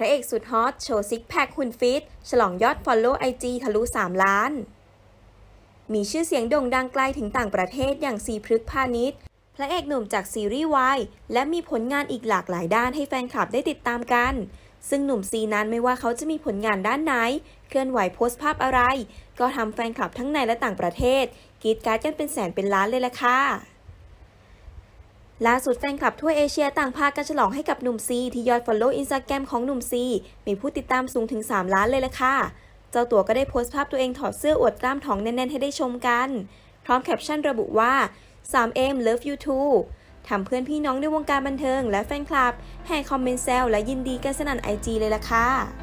ระเอกสุดฮอตโชว์ซิกแพคหุ่นฟิต ฉลองยอดฟอลโล่ไอจีทะลุ 3 ล้าน มีชื่อเสียงโด่งดังไกลถึงต่างประเทศอย่างซีพฤกพาณิชย์พระเอกหนุ่มจากซีรีส์วายและมีผลงานอีกหลากหลายด้านให้แฟนคลับได้ติดตามกัน ซึ่งหนุ่มซีนั้นไม่ว่าเขาจะมีผลงานด้านไหน เคลื่อนไหวโพสต์ภาพอะไร ก็ทำแฟนคลับทั้งในและต่างประเทศกรีดการ์ดกันเป็นแสนเป็นล้านเลยล่ะค่ะ ล่าสุดแฟนคลับทั่วเอเชียต่างพากันฉลองให้กับหนุ่มซี ที่ยอด Follow Instagram ของหนุ่มซี มีผู้ติดตามสูงถึง 3 ล้านเลยล่ะค่ะ เจ้าตัวก็ได้โพสต์ภาพตัวเองถอดเสื้ออวดกล้ามท้องแน่นๆ ให้ได้ชมกัน พร้อมแคปชั่นระบุว่า 3M love you too ทำเพื่อนพี่น้องในวงการบันเทิง และแฟนคลับให้คอมเมนต์แซวและยินดีกันสนั่นไอจีเลยล่ะค่ะ